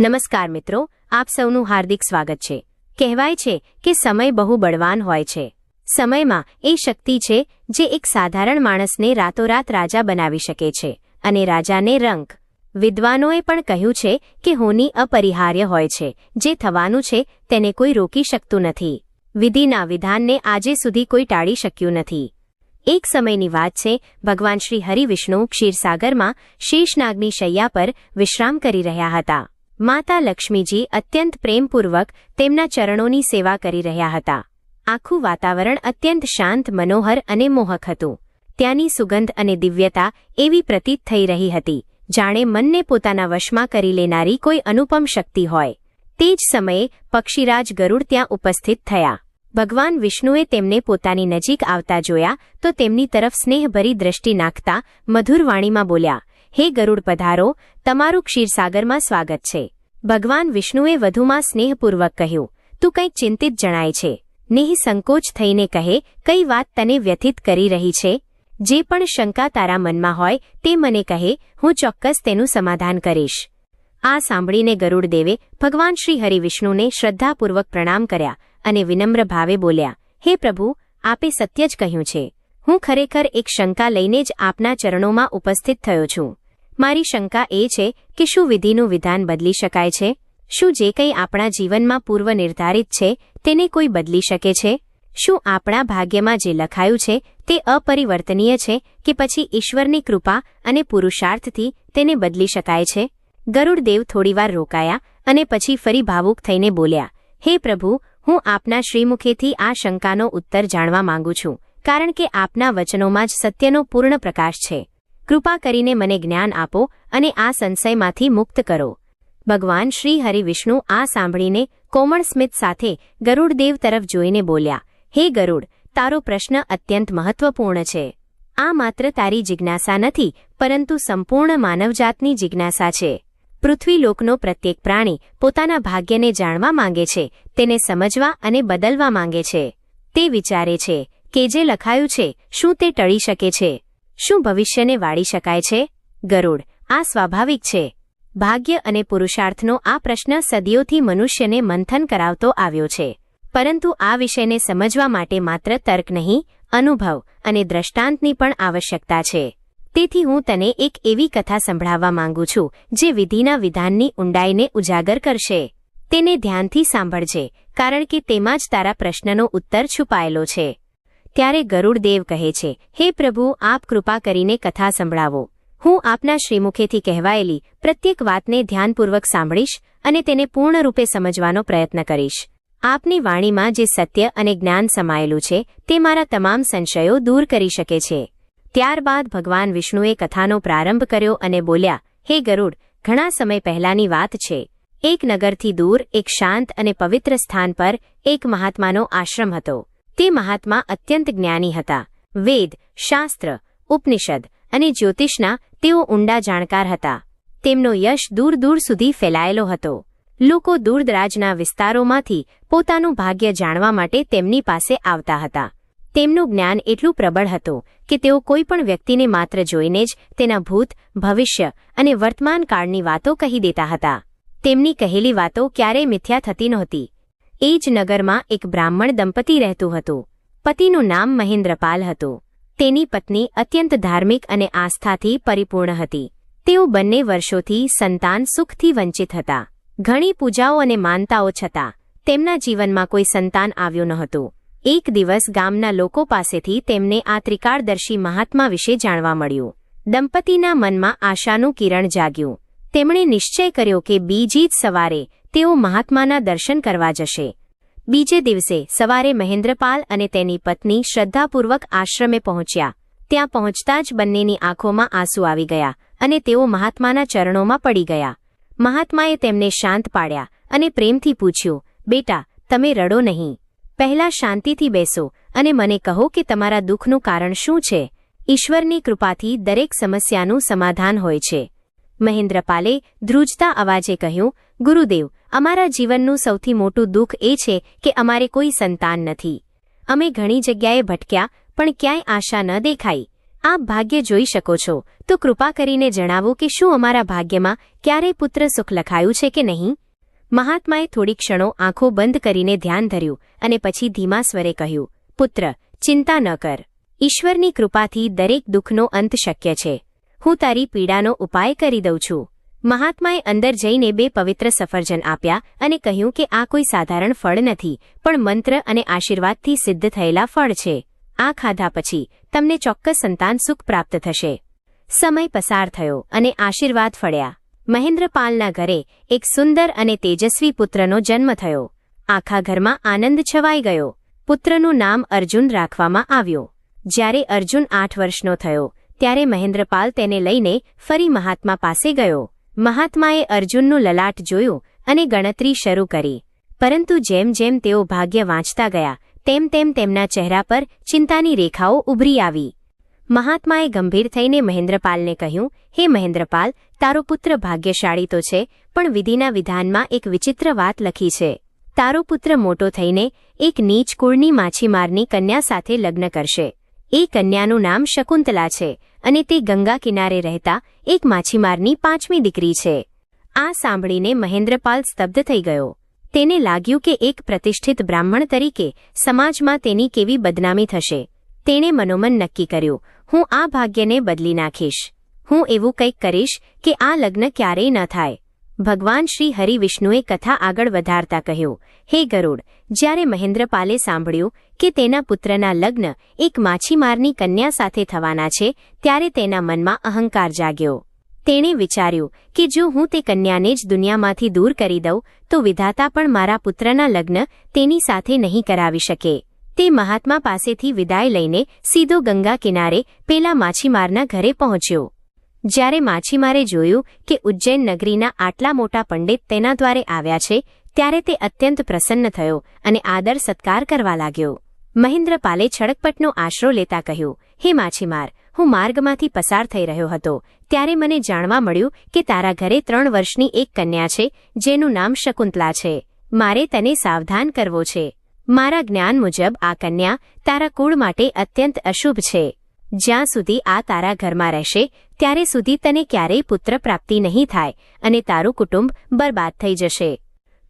નમસ્કાર મિત્રો, આપ સૌનું હાર્દિક સ્વાગત છે. કહેવાય છે કે સમય બહુ બળવાન હોય છે. સમયમાં એ શક્તિ છે જે એક સાધારણ માણસને રાતોરાત રાજા બનાવી શકે છે અને રાજાને રંક વિદ્વાનોએ પણ કહ્યું છે કે હોની અપરિહાર્ય હોય છે. જે થવાનું છે તેને કોઈ રોકી શકતું નથી. વિધિના વિધાનને આજે સુધી કોઈ ટાળી શક્યું નથી. એક સમયની વાત છે, ભગવાન શ્રી હરિવિષ્ણુ ક્ષીરસાગરમાં શેષનાગની શૈયા પર વિશ્રામ કરી રહ્યા હતા. માતા લક્ષ્મીજી અત્યંત પ્રેમપૂર્વક તેમના ચરણોની સેવા કરી રહ્યા હતા. આખું વાતાવરણ અત્યંત શાંત, મનોહર અને મોહક હતું. ત્યાંની સુગંધ અને દિવ્યતા એવી પ્રતીત થઈ રહી હતી. જાણે મનને પોતાના વશમાં કરી લેનારી કોઈ અનુપમ શક્તિ હોય. તે જ સમયે પક્ષીરાજ ગરુડ ત્યાં ઉપસ્થિત થયા. ભગવાન વિષ્ણુએ તેમને પોતાની નજીક આવતા જોયા તો તેમની તરફ સ્નેહભરી દ્રષ્ટિ નાખતા મધુર વાણીમાં બોલ્યા હે ગરુડ પધારો, તમારું ક્ષીરસાગરમાં સ્વાગત છે. ભગવાન વિષ્ણુએ વધુમાં સ્નેહપૂર્વક કહ્યું, તું કંઈક ચિંતિત જણાય છે. નિહ સંકોચ થઈને કહે, કઈ વાત તને વ્યથિત કરી રહી છે? જે પણ શંકા તારા મનમાં હોય, તે મને કહે, હું ચોક્કસ તેનું સમાધાન કરીશ. આ સાંભળીને ગરુડદેવે ભગવાન શ્રી હરિવિષ્ણુને શ્રદ્ધાપૂર્વક પ્રણામ કર્યા અને વિનમ્ર ભાવે બોલ્યા, હે પ્રભુ, આપે સત્ય જ કહ્યું છે. હું ખરેખર એક શંકા લઈને જ આપના ચરણોમાં ઉપસ્થિત થયો છું. મારી શંકા એ છે કે શું વિધિનું વિધાન બદલી શકાય છે? શું જે કંઈ આપણા જીવનમાં પૂર્વ નિર્ધારિત છે, તેને કોઈ બદલી શકે છે? શું આપણા ભાગ્યમાં જે લખાયું છે, તે અપરિવર્તનીય છે કે પછી ઈશ્વરની કૃપા અને પુરુષાર્થથી તેને બદલી શકાય છે? ગરુડદેવ થોડીવાર રોકાયા અને પછી ફરી ભાવુક થઈને બોલ્યા, હે પ્રભુ, હું આપના શ્રીમુખેથી આ શંકાનો ઉત્તર જાણવા માંગુ છું, કારણ કે આપના વચનોમાં જ સત્યનો પૂર્ણ પ્રકાશ છે. કૃપા કરીને મને જ્ઞાન આપો અને આ સંશયમાંથી મુક્ત કરો. ભગવાન શ્રી હરિવિષ્ણુ આ સાંભળીને કોમળ સ્મિત સાથે ગરુડદેવ તરફ જોઈને બોલ્યા, હે ગરુડ, તારો પ્રશ્ન અત્યંત મહત્વપૂર્ણ છે. આ માત્ર તારી જિજ્ઞાસા નથી, પરંતુ સંપૂર્ણ માનવજાતની જિજ્ઞાસા છે. પૃથ્વીલોકનો પ્રત્યેક પ્રાણી પોતાના ભાગ્યને જાણવા માંગે છે, તેને સમજવા અને બદલવા માંગે છે. તે વિચારે છે કે જે લખાયું છે, શું તે ટળી શકે છે? શું ભવિષ્યને વાળી શકાય છે? ગરુડ, આ સ્વાભાવિક છે. ભાગ્ય અને પુરુષાર્થનો આ પ્રશ્ન સદીઓથી મનુષ્યને મંથન કરાવતો આવ્યો છે. પરંતુ આ વિષયને સમજવા માટે માત્ર તર્ક નહીં, અનુભવ અને દ્રષ્ટાંતની પણ આવશ્યકતા છે. તેથી હું તને એક એવી કથા સંભળાવવા માંગુ છું, જે વિધિના વિધાનની ઊંડાઈને ઉજાગર કરશે. તેને ધ્યાનથી સાંભળજે, કારણ કે તેમાં જ તારા પ્રશ્નનો ઉત્તર છુપાયેલો છે. ત્યારે ગરુડદેવ કહે છે, હે પ્રભુ, આપ કૃપા કરીને કથા સંભળાવો. હું આપના શ્રીમુખેથી કહેવાયેલી પ્રત્યેક વાતને ધ્યાનપૂર્વક સાંભળીશ અને તેને પૂર્ણરૂપે સમજવાનો પ્રયત્ન કરીશ. આપની વાણીમાં જે સત્ય અને જ્ઞાન સમાયેલું છે, તે મારા તમામ સંશયો દૂર કરી શકે છે. ત્યારબાદ ભગવાન વિષ્ણુએ કથાનો પ્રારંભ કર્યો અને બોલ્યા, હે ગરુડ, ઘણા સમય પહેલાની વાત છે. એક નગરથી દૂર, એક શાંત અને પવિત્ર સ્થાન પર એક મહાત્માનો આશ્રમ હતો. તે મહાત્મા અત્યંત જ્ઞાની હતા. વેદ, શાસ્ત્ર, ઉપનિષદ અને જ્યોતિષના તેઓ ઊંડા જાણકાર હતા. તેમનો યશ દૂર દૂર સુધી ફેલાયેલો હતો. લોકો દૂરદરાજના વિસ્તારોમાંથી પોતાનું ભાગ્ય જાણવા માટે તેમની પાસે આવતા હતા. તેમનું જ્ઞાન એટલું પ્રબળ હતું કે તેઓ કોઈપણ વ્યક્તિને માત્ર જોઈને જ તેના ભૂત, ભવિષ્ય અને વર્તમાન કાળની વાતો કહી દેતા હતા. તેમની કહેલી વાતો ક્યારેય મિથ્યા થતી નહોતી. એ જ નગરમાં એક બ્રાહ્મણ દંપતી રહેતું હતું. પતિનું નામ મહેન્દ્રપાલ હતું. તેની પત્ની અત્યંત ધાર્મિક અને આસ્થાથી પરિપૂર્ણ હતી. તેઓ બંને વર્ષોથી સંતાન સુખથી વંચિત હતા. ઘણી પૂજાઓ અને માનતાઓ છતાં, તેમના જીવનમાં કોઈ સંતાન આવ્યું નહોતું. એક દિવસ ગામના લોકો પાસેથી તેમને આ ત્રિકાળદર્શી મહાત્મા વિશે જાણવા મળ્યું. દંપતીના મનમાં આશાનું કિરણ જાગ્યું. તેમણે નિશ્ચય કર્યો કે બીજી જ સવારે તેઓ મહાત્માના દર્શન કરવા જશે. બીજે દિવસે સવારે મહેન્દ્રપાલ અને તેની પત્ની શ્રદ્ધાપૂર્વક આશ્રમે પહોંચ્યા. ત્યાં પહોંચતા જ બંનેની આંખોમાં આંસુ આવી ગયા અને તેઓ મહાત્માના ચરણોમાં પડી ગયા. મહાત્માએ તેમને શાંત પાડ્યા અને પ્રેમથી પૂછ્યું, બેટા, તમે રડો નહીં. પહેલા શાંતિથી બેસો અને મને કહો કે તમારા દુઃખનું કારણ શું છે? ઈશ્વરની કૃપાથી દરેક સમસ્યાનું સમાધાન હોય છે. મહેન્દ્રપાલે ધ્રુજતા અવાજે કહ્યું, ગુરુદેવ, અમારા જીવનનું સૌથી મોટું દુઃખ એ છે કે અમારે કોઈ સંતાન નથી. અમે ઘણી જગ્યાએ ભટક્યા, પણ ક્યાંય આશા ન દેખાઈ. આપ ભાગ્ય જોઈ શકો છો. તો કૃપા કરીને જણાવો કે શું અમારા ભાગ્યમાં ક્યારેય પુત્ર સુખ લખાયું છે કે નહીં? મહાત્માએ થોડી ક્ષણો આંખો બંધ કરીને ધ્યાન ધર્યું અને પછી ધીમા સ્વરે કહ્યું, પુત્ર, ચિંતા ન કર. ઈશ્વરની કૃપાથી દરેક દુઃખનો અંત શક્ય છે. હું તારી પીડાનો ઉપાય કરી દઉં છું. મહાત્માએ અંદર જઈને બે પવિત્ર સફરજન આપ્યા અને કહ્યું કે આ કોઈ સાધારણ ફળ નથી, પણ મંત્ર અને આશીર્વાદથી સિદ્ધ થયેલા ફળ છે. આ ખાધા પછી તમને ચોક્કસ સંતાન સુખ પ્રાપ્ત થશે. સમય પસાર થયો અને આશીર્વાદ ફળ્યા. મહેન્દ્રપાલના ઘરે એક સુંદર અને તેજસ્વી પુત્રનો જન્મ થયો. આખા ઘરમાં આનંદ છવાઈ ગયો. પુત્રનું નામ અર્જુન રાખવામાં આવ્યો. જ્યારે અર્જુન આઠ વર્ષનો થયો ત્યારે મહેન્દ્રપાલ તેને લઈને ફરી મહાત્મા પાસે ગયો. મહાત્માએ અર્જુનનું લલાટ જોયું અને ગણતરી શરૂ કરી. પરંતુ જેમ જેમ તેઓ ભાગ્ય વાંચતા ગયા, તેમ તેમ તેમના ચહેરા પર ચિંતાની રેખાઓ ઉભરી આવી. મહાત્માએ ગંભીર થઈને મહેન્દ્રપાલને કહ્યું, હે મહેન્દ્રપાલ, તારો પુત્ર ભાગ્યશાળી તો છે, પણ વિધિના વિધાનમાં એક વિચિત્ર વાત લખી છે. તારો પુત્ર મોટો થઈને એક નીચ કુળની માછીમારની કન્યા સાથે લગ્ન કરશે. એ કન્યાનું નામ શકુંતલા છે. અને તે ગંગા કિનારે રહેતા એક માછીમારની પાંચમી દીકરી છે. આ સાંભળીને મહેન્દ્રપાલ સ્તબ્ધ થઈ ગયો. તેને લાગ્યું કે એક પ્રતિષ્ઠિત બ્રાહ્મણ તરીકે સમાજમાં તેની કેવી બદનામી થશે. તેણે મનોમન નક્કી કર્યું, હું આ ભાગ્યને બદલી નાખીશ. હું એવું કંઈક કરીશ કે આ લગ્ન ક્યારેય ન થાય. ભગવાન શ્રી હરિવિષ્ણુએ કથા આગળ વધારતા કહ્યું, હે ગરુડ જ્યારે મહેન્દ્રપાલે સાંભળ્યું કે તેના પુત્રના લગ્ન એક માછીમારની કન્યા સાથે થવાના છે, ત્યારે તેના મનમાં અહંકાર જાગ્યો. તેણે વિચાર્યું કે જો હું તે કન્યાને જ દુનિયામાંથી દૂર કરી દઉં, તો વિધાતા પણ મારા પુત્રના લગ્ન તેની સાથે નહીં કરાવી શકે. તે મહાત્મા પાસેથી વિદાય લઈને સીધો ગંગા કિનારે પેલા માછીમારના ઘરે પહોંચ્યો. જ્યારે માછીમારે જોયું કે ઉજ્જૈન નગરીના આટલા મોટા પંડિત તેના દ્વારે આવ્યા છે ત્યારે તે અત્યંત પ્રસન્ન થયો અને આદર સત્કાર કરવા લાગ્યો. મહેન્દ્રપાલે છડકપટનો આશરો લેતા કહ્યું, હે માછીમાર, હું માર્ગમાંથી પસાર થઈ રહ્યો હતો. ત્યારે મને જાણવા મળ્યું કે તારા ઘરે ત્રણ વર્ષની એક કન્યા છે, જેનું નામ શકુંતલા છે. મારે તને સાવધાન કરવો છે. મારા જ્ઞાન મુજબ આ કન્યા તારા કુળ માટે અત્યંત અશુભ છે. જ્યાં સુધી આ તારા ઘરમાં રહેશે, ત્યારે સુધી તને ક્યારેય પુત્ર પ્રાપ્તિ નહીં થાય અને તારું કુટુંબ બરબાદ થઈ જશે.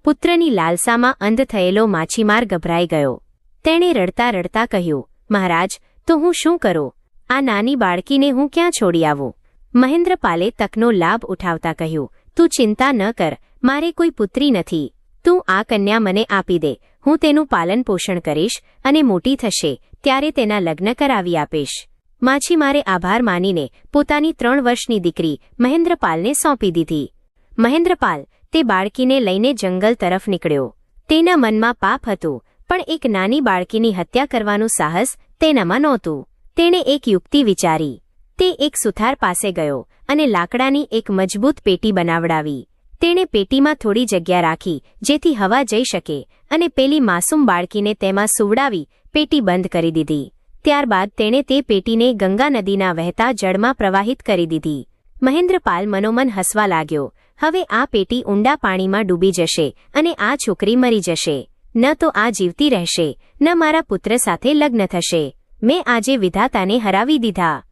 પુત્રની લાલસામાં અંધ થયેલો માછીમાર ગભરાઈ ગયો. તેણે રડતા રડતા કહ્યું, મહારાજ, તો હું શું કરું? આ નાની બાળકીને હું ક્યાં છોડી આવું? મહેન્દ્રપાલે તકનો લાભ ઉઠાવતા કહ્યું, તું ચિંતા ન કર, મારે કોઈ પુત્રી નથી. તું આ કન્યા મને આપી દે. હું તેનું પાલન પોષણ કરીશ અને મોટી થશે, ત્યારે તેના લગ્ન કરાવી આપીશ. માછીમારે આભાર માનીને પોતાની ત્રણ વર્ષની દીકરી મહેન્દ્રપાલને સોંપી દીધી. મહેન્દ્રપાલ તે બાળકીને લઈને જંગલ તરફ નીકળ્યો. તેના મનમાં પાપ હતું, પણ એક નાની બાળકીની હત્યા કરવાનું સાહસ તેનામાં નહોતું. તેણે એક યુક્તિ વિચારી. તે એક સુથાર પાસે ગયો અને લાકડાની એક મજબૂત પેટી બનાવડાવી. તેણે પેટીમાં થોડી જગ્યા રાખી, જેથી હવા જઈ શકે અને પેલી માસૂમ બાળકીને તેમાં સુવડાવી પેટી બંધ કરી દીધી. ત્યારબાદ તેણે તે પેટીને ગંગા નદીના વહેતા જળમાં પ્રવાહિત કરી દીધી. મહેન્દ્રપાલ મનોમન હસવા લાગ્યો. હવે આ પેટી ઊંડા પાણીમાં ડૂબી જશે અને આ છોકરી મરી જશે. ન તો આ જીવતી રહેશે, ન મારા પુત્ર સાથે લગ્ન થશે. મેં આજે વિધાતાને હરાવી દીધા.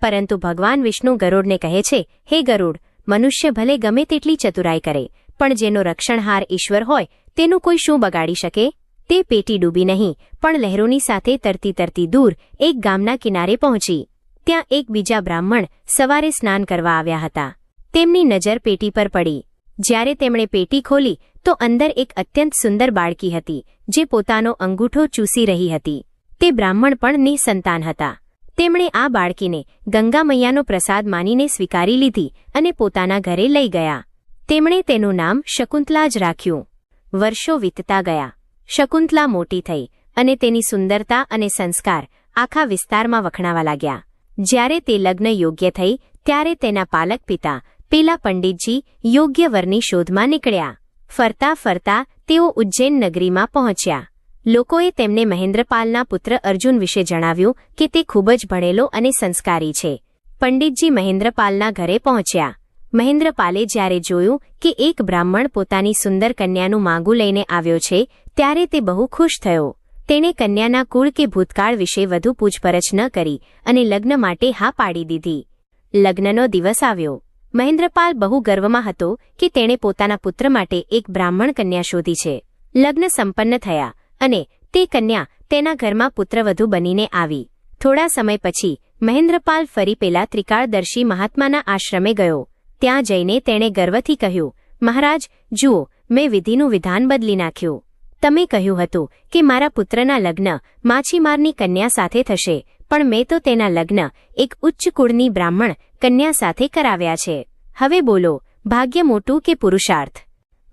પરંતુ ભગવાન વિષ્ણુ ગરુડને કહે છે, હે ગરુડ, મનુષ્ય ભલે ગમે તેટલી ચતુરાઈ કરે, પણ જેનો રક્ષણહાર ઈશ્વર હોય, તેનું કોઈ શું બગાડી શકે? તે પેટી ડૂબી નહીં, પણ લહેરોની સાથે તરતી તરતી દૂર, એક ગામના કિનારે પહોંચી. ત્યાં એક બીજા બ્રાહ્મણ સવારે સ્નાન કરવા આવ્યા હતા. તેમની નજર પેટી પર પડી. જ્યારે તેમણે પેટી ખોલી, તો અંદર એક અત્યંત સુંદર બાળકી હતી, જે પોતાનો અંગૂઠો ચૂસી રહી હતી. તે બ્રાહ્મણ પણ નિસંતાન હતા. તેમણે આ બાળકીને ગંગા મૈયાનો પ્રસાદ માનીને સ્વીકારી લીધી અને પોતાના ઘરે લઈ ગયા. તેમણે તેનું નામ શકુંતલા જ રાખ્યું. વર્ષો વીતતા ગયા. શકુંતલા મોટી થઈ અને તેની સુંદરતા અને સંસ્કાર આખા વિસ્તારમાં વખણાવા લાગ્યા. જ્યારે તે લગ્ન યોગ્ય થઈ, ત્યારે તેના પાલક પિતા પેલા પંડિતજી યોગ્ય વરની શોધમાં નીકળ્યા. ફરતા ફરતા તેઓ ઉજ્જૈન નગરીમાં પહોંચ્યા. લોકોએ તેમને મહેન્દ્રપાલના પુત્ર અર્જુન વિશે જણાવ્યું કે તે ખૂબ જ ભણેલો અને સંસ્કારી છે. પંડિતજી મહેન્દ્રપાલના ઘરે પહોંચ્યા. મહેન્દ્રપાલે જ્યારે જોયું કે એક બ્રાહ્મણ પોતાની સુંદર કન્યાનું માંગુ લઈને આવ્યો છે, ત્યારે તે બહુ ખુશ થયો. તેણે કન્યાના કુળ કે ભૂતકાળ વિશે વધુ પૂછપરછ ન કરી અને લગ્ન માટે હા પાડી દીધી. લગ્નનો દિવસ આવ્યો. મહેન્દ્રપાલ બહુ ગર્વમાં હતો કે તેણે પોતાના પુત્ર માટે એક બ્રાહ્મણ કન્યા શોધી છે. લગ્ન સંપન્ન થયા અને તે કન્યા તેના ઘરમાં પુત્રવધુ બનીને આવી. થોડા સમય પછી મહેન્દ્રપાલ ફરી પેલા ત્રિકાળદર્શી મહાત્માના આશ્રમે ગયો. ત્યાં જઈને તેણે ગર્વથી કહ્યું, મહારાજ, જુઓ, મેં વિધિનું વિધાન બદલી નાખ્યું. તમે કહ્યું હતું કે મારા પુત્રના લગ્ન માછીમારની કન્યા સાથે થશે. પણ મેં તો તેના લગ્ન એક ઉચ્ચ કુળની બ્રાહ્મણ કન્યા સાથે કરાવ્યા છે. હવે બોલો, ભાગ્ય મોટું કે પુરુષાર્થ?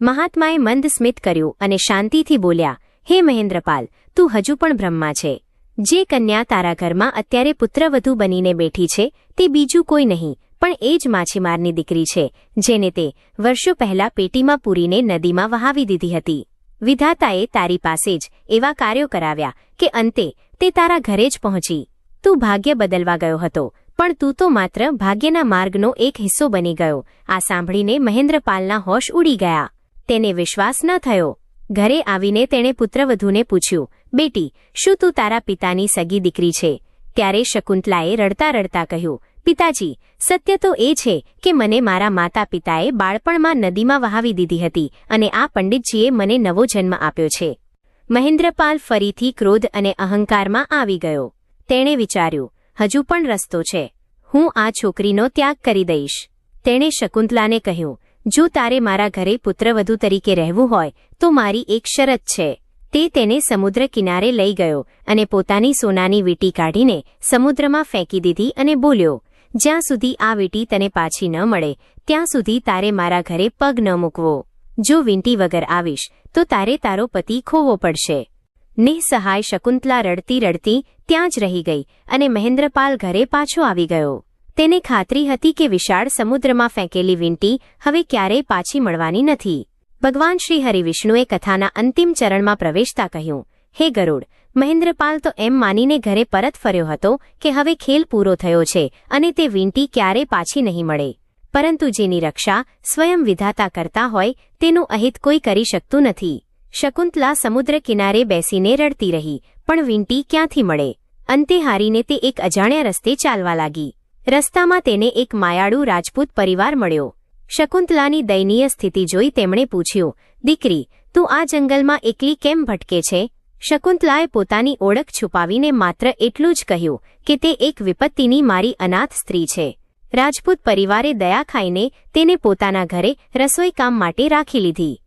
મહાત્માએ મંદ સ્મિત કર્યું અને શાંતિથી બોલ્યા, હે મહેન્દ્રપાલ, તું હજુ પણ બ્રહ્મા છે. જે કન્યા તારા ઘરમાં અત્યારે પુત્રવધુ બનીને બેઠી છે, તે બીજું કોઈ નહીં, પણ એ જ માછીમારની દીકરી છે, જેને તે વર્ષો પહેલા પેટીમાં પૂરીને નદીમાં વહાવી દીધી હતી. વિધાતાએ તારી પાસે જ એવા કાર્યો કરાવ્યા કે અંતે તે તારા ઘરે જ પહોંચી. તું ભાગ્ય બદલવા ગયો હતો, પણ તું તો માત્ર ભાગ્યના માર્ગનો એક હિસ્સો બની ગયો. આ સાંભળીને મહેન્દ્રપાલના હોશ ઉડી ગયા. તેને વિશ્વાસ ન થયો. ઘરે આવીને તેણે પુત્રવધૂને પૂછ્યું, બેટી, શું તું તારા પિતાની સગી દીકરી છે? ત્યારે શકુંતલાએ રડતા રડતા કહ્યું, પિતાજી, સત્ય તો એ છે કે મને મારા માતા પિતાએ બાળપણમાં નદીમાં વહાવી દીધી હતી અને આ પંડિતજીએ મને નવો જન્મ આપ્યો છે. મહેન્દ્રપાલ ફરીથી ક્રોધ અને અહંકારમાં આવી ગયો. તેણે વિચાર્યું, હજુ પણ રસ્તો છે. હું આ છોકરીનો ત્યાગ કરી દઈશ. તેણે શકુંતલાને કહ્યું, જો તારે મારા ઘરે પુત્રવધુ તરીકે રહેવું હોય, તો મારી એક શરત છે. તે તેને સમુદ્ર કિનારે લઈ ગયો અને પોતાની સોનાની વીટી કાઢીને સમુદ્રમાં ફેંકી દીધી અને બોલ્યો, જ્યાં સુધી આ વીટી તને પાછી ન મળે, ત્યાં સુધી તારે મારા ઘરે પગ ન મૂકવો. જો વીંટી વગર આવીશ, તો તારે તારો પતિ ખોવો પડશે. નિઃસહાય શકુંતલા રડતી રડતી ત્યાં જ રહી ગઈ અને મહેન્દ્રપાલ ઘરે પાછો આવી ગયો. તેને ખાતરી હતી કે વિશાળ સમુદ્રમાં ફેંકેલી વીંટી હવે ક્યારેય પાછી મળવાની નથી. ભગવાન શ્રી હરિવિષ્ણુએ કથાના અંતિમ ચરણમાં પ્રવેશતા કહ્યું, હે ગરુડ, મહેન્દ્રપાલ તો એમ માનીને ઘરે પરત ફર્યો હતો કે હવે ખેલ પૂરો થયો છે અને તે વીંટી ક્યારે પાછી નહીં મળે. પરંતુ જેની રક્ષા સ્વયં વિધાતા કરતા હોય તેનું અહિત કોઈ કરી શકતું નથી. શકુંતલા સમુદ્ર કિનારે બેસીને રડતી રહી, પણ વીંટી ક્યાંથી મળે? અંતે હારીને તે એક અજાણ્યા રસ્તે ચાલવા લાગી. રસ્તામાં તેને એક માયાળુ રાજપૂત પરિવાર મળ્યો. શકુંતલાની દયનીય સ્થિતિ જોઈ તેમણે પૂછ્યું, દીકરી, તું આ જંગલમાં એકલી કેમ ભટકે છે? શકુંતલાએ પોતાની ઓળખ છુપાવીને માત્ર એટલું જ કહ્યું કે તે એક વિપત્તિની મારી અનાથ સ્ત્રી છે. રાજપૂત પરિવારે દયા ખાઈને તેને પોતાના ઘરે રસોઈ કામ માટે રાખી લીધી.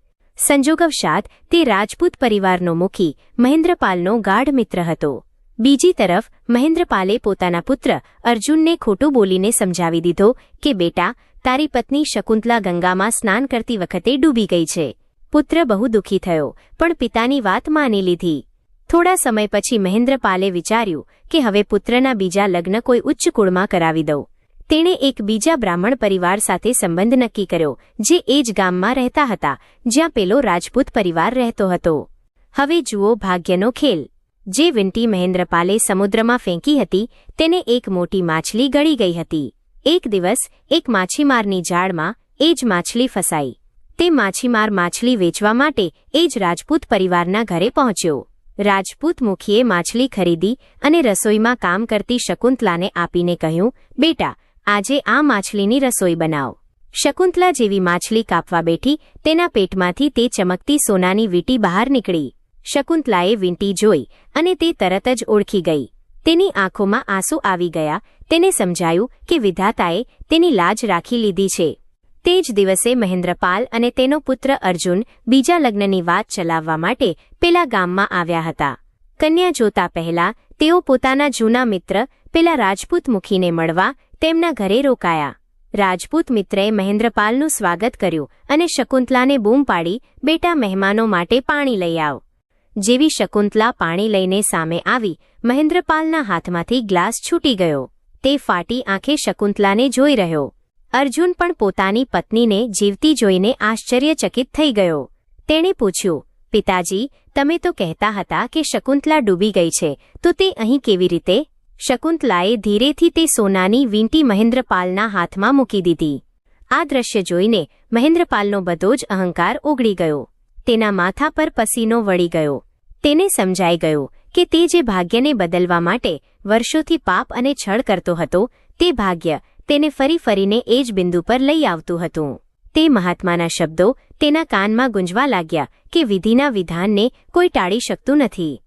સંજોગવશાત તે રાજપૂત પરિવારનો મુખી, મહેન્દ્રપાલનો ગાઢ મિત્ર હતો. બીજી તરફ, મહેન્દ્રપાલે પોતાના પુત્ર અર્જુનને ખોટું બોલીને સમજાવી દીધો કે, બેટા, તારી પત્ની શકુંતલા ગંગામાં સ્નાન કરતી વખતે ડૂબી ગઈ છે. પુત્ર બહુ દુઃખી થયો, પણ પિતાની વાત માની લીધી. થોડા સમય પછી મહેન્દ્રપાલે વિચાર્યું કે, હવે પુત્રના બીજા લગ્ન કોઈ ઉચ્ચ કુળમાં કરાવી દઉં. તેણે એક બીજા બ્રાહ્મણ પરિવાર સાથે સંબંધ નક્કી કર્યો, જે એ જ ગામમાં રહેતા હતા, જ્યાં પેલો રાજપૂત પરિવાર રહેતો હતો. હવે જુઓ ભાગ્યનો ખેલ. જે વિંટી મહેન્દ્રપાલે સમુદ્રમાં ફેંકી હતી, તેને એક મોટી માછલી ગળી ગઈ હતી. એક દિવસ, એક માછીમારની જાળમાં એ જ માછલી ફસાઈ. તે માછીમાર માછલી વેચવા માટે, એ જ રાજપૂત પરિવારના ઘરે પહોંચ્યો. રાજપૂત મુખીએ માછલી ખરીદી અને રસોઈમાં કામ કરતી શકુંતલાને આપીને કહ્યું, બેટા આજે આ માછલીની રસોઈ બનાવ. શકુંતલા જેવી માછલી કાપવા બેઠી, તેના પેટમાંથી તે ચમકતી સોનાની વીંટી બહાર નીકળી. શકુંતલાએ વીંટી જોઈ અને તે તરત જ ઓળખી ગઈ. તેની આંખોમાં આંસુ આવી ગયા. તેને સમજાયું કે વિધાતાએ તેની લાજ રાખી લીધી છે. તે જ દિવસે મહેન્દ્રપાલ અને તેનો પુત્ર અર્જુન બીજા લગ્નની વાત ચલાવવા માટે પેલા ગામમાં આવ્યા હતા. કન્યા જોતા પહેલા તેઓ પોતાના જૂના મિત્ર, પેલા રાજપૂત મુખીને મળવા તેમના ઘરે રોકાયા. રાજપૂત મિત્રએ મહેન્દ્રપાલનું સ્વાગત કર્યું અને શકુંતલાને બૂમ પાડી બેટા મહેમાનો માટે પાણી લઈ આવ. જેવી શકુંતલા પાણી લઈને સામે આવી, મહેન્દ્રપાલના હાથમાંથી ગ્લાસ છૂટી ગયો. તે ફાટી આંખે શકુંતલાને જોઈ રહ્યો. અર્જુન પણ પોતાની પત્નીને જીવતી જોઈને આશ્ચર્યચકિત થઈ ગયો. તેણે પૂછ્યું, પિતાજી, તમે તો કહેતા હતા કે શકુંતલા ડૂબી ગઈ છે, તો તે અહીં કેવી રીતે શકુંતલાએ ધીરેથી તે સોનાની વીંટી મહેન્દ્રપાલના હાથમાં મૂકી દીધી. આ દ્રશ્ય જોઈને મહેન્દ્રપાલનો બધો જ અહંકાર ઓગળી ગયો. તેના માથા પર પસીનો વળી ગયો. તેને સમજાઈ ગયો કે તે જે ભાગ્યને બદલવા માટે વર્ષોથી પાપ અને છળ કરતો હતો, તે ભાગ્ય તેને ફરી ફરીને એ જ બિંદુ પર લઈ આવતું હતું. તે મહાત્માના શબ્દો તેના કાનમાં ગુંજવા લાગ્યા કે વિધિના વિધાનને કોઈ ટાળી શકતું નથી.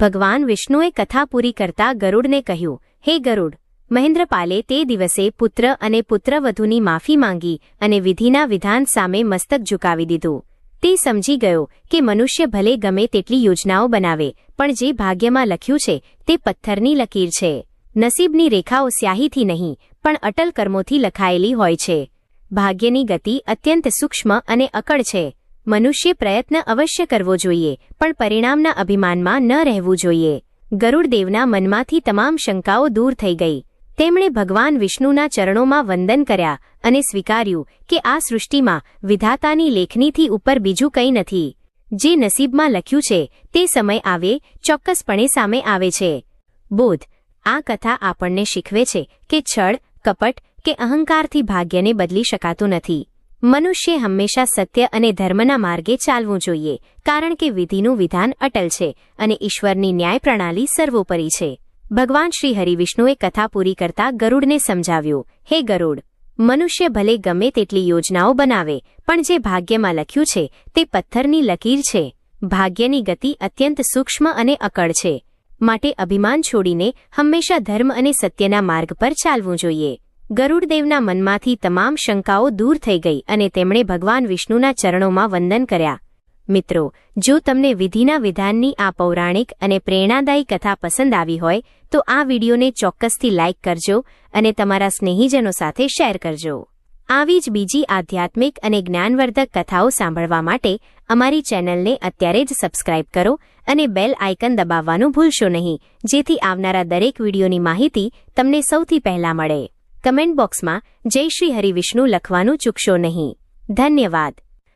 ભગવાન વિષ્ણુએ કથા પૂરી કરતા ગરુડને કહ્યું, હે ગરુડ, મહેન્દ્રપાલે તે દિવસે પુત્ર અને પુત્રવધુની માફી માંગી અને વિધિના વિધાન સામે મસ્તક ઝુકાવી દીધું. તે સમજી ગયો કે મનુષ્ય ભલે ગમે તેટલી યોજનાઓ બનાવે, પણ જે ભાગ્યમાં લખ્યું છે તે પથ્થરની લકીર છે. નસીબની રેખાઓ સ્યાહીથી નહીં, પણ અટલ કર્મોથી લખાયેલી હોય છે. ભાગ્યની ગતિ અત્યંત સૂક્ષ્મ અને અકળ છે. મનુષ્ય પ્રયત્ન અવશ્ય કરવો જોઈએ, પણ પરિણામના અભિમાનમાં ન રહેવું જોઈએ. ગરુડદેવના મનમાંથી તમામ શંકાઓ દૂર થઈ ગઈ. તેમણે ભગવાન વિષ્ણુના ચરણોમાં વંદન કર્યા અને સ્વીકાર્યું કે આ સૃષ્ટિમાં વિધાતાની લેખનીથી ઉપર બીજું કંઈ નથી. જે નસીબમાં લખ્યું છે, તે સમય આવે, ચોક્કસપણે સામે આવે છે. બોધ, આ કથા આપણને શીખવે છે કે છળ, કપટ કે અહંકારથી ભાગ્યને બદલી શકાતું નથી. મનુષ્ય હંમેશા સત્ય અને ધર્મના માર્ગે ચાલવું જોઈએ, કારણ કે વિધિનું વિધાન અટલ છે અને ઈશ્વરની ન્યાય પ્રણાલી સર્વોપરી છે. ભગવાન શ્રી હરિવિષ્ણુએ કથા પૂરી કરતા ગરુડને સમજાવ્યું, હે ગરુડ, મનુષ્ય ભલે ગમે તેટલી યોજનાઓ બનાવે, પણ જે ભાગ્યમાં લખ્યું છે તે પથ્થરની લકીર છે. ભાગ્યની ગતિ અત્યંત સૂક્ષ્મ અને અકળ છે. માટે અભિમાન છોડીને હંમેશા ધર્મ અને સત્યના માર્ગ પર ચાલવું જોઈએ. ગરુડદેવના મનમાંથી તમામ શંકાઓ દૂર થઈ ગઈ અને તેમણે ભગવાન વિષ્ણુના ચરણોમાં વંદન કર્યા. મિત્રો, જો તમને વિધિના વિધાનની આ પૌરાણિક અને પ્રેરણાદાયી કથા પસંદ આવી હોય, તો આ વિડીયોને ચોક્કસથી લાઇક કરજો અને તમારા સ્નેહીજનો સાથે શેર કરજો. આવી જ બીજી આધ્યાત્મિક અને જ્ઞાનવર્ધક કથાઓ સાંભળવા માટે અમારી ચેનલને અત્યારે જ સબસ્ક્રાઇબ કરો અને બેલ આઇકન દબાવવાનું ભૂલશો નહીં, જેથી આવનારા દરેક વિડીયોની માહિતી તમને સૌથી પહેલા મળે. કમેન્ટ બોક્સમાં જય શ્રી હરિવિષ્ણુ લખવાનું ચૂકશો નહીં. ધન્યવાદ.